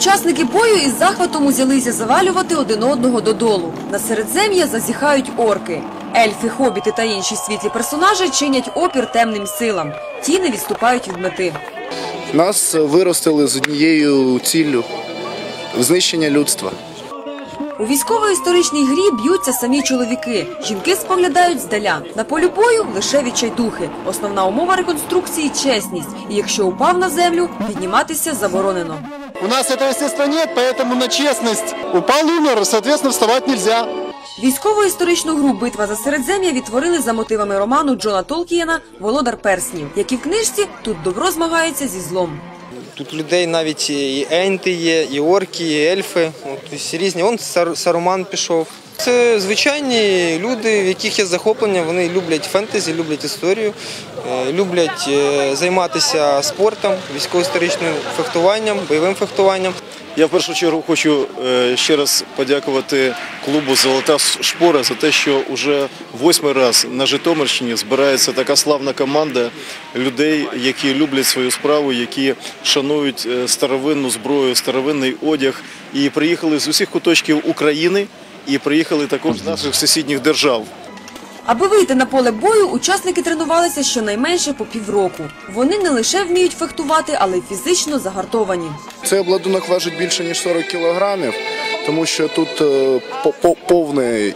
Учасники бою із захватом узялися завалювати один одного додолу. На середзем'я зазіхають орки. Ельфи, хобіти та інші світлі персонажі чинять опір темним силам. Ті не відступають від мети. Нас виростили з однією ціллю знищення людства. У військово-історичній грі б'ються самі чоловіки. Жінки споглядають здаля. На полі бою лише відчайдухи. Основна умова реконструкції чесність. І якщо упав на землю, підніматися заборонено. У нас этого естественно нет, поэтому на честность. Упал, умер, соответственно, вставать нельзя. Військово-історичну гру Битва за Середзем'я відтворили за мотивами роману Джона Толкієна Володар перснів. які в книжці, тут добро змагається зі злом. Тут людей навіть і енти є, і орки, і ельфи. От, різні. Он Сар- Саруман пішов. Це звичайні люди, в яких є захоплення. Вони люблять фентезі, люблять історію, е, люблять е, займатися спортом, військово-історичним фехтуванням, бойовим фехтуванням. Я в першу чергу хочу е, ще раз подякувати клубу Золота шпора за те, що вже восьмий раз на Житомирщині збирається така славна команда людей, які люблять свою справу, які шанують е, старовинну зброю, старовинний одяг і приїхали з усіх куточків України і приїхали також з наших сусідніх держав. Аби вийти на поле бою, учасники тренувалися щонайменше по півроку. Вони не лише вміють фехтувати, але й фізично загартовані. Цей обладунок важить більше ніж 40 кілограмів, тому що тут е, по- по- повний,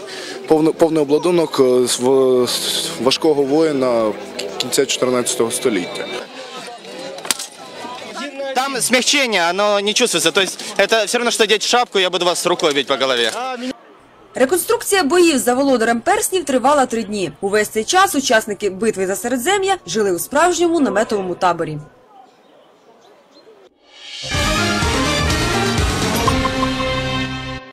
повний, повний обладунок е, важкого воїна кінця 14 століття. Там смягчение, оно не чувствуется. То есть это все равно, что одеть шапку, я буду вас рукой бить по голове. Реконструкція боїв за володарем перснів тривала три дні. Увесь цей час учасники битви за Середзем'я жили у справжньому наметовому таборі.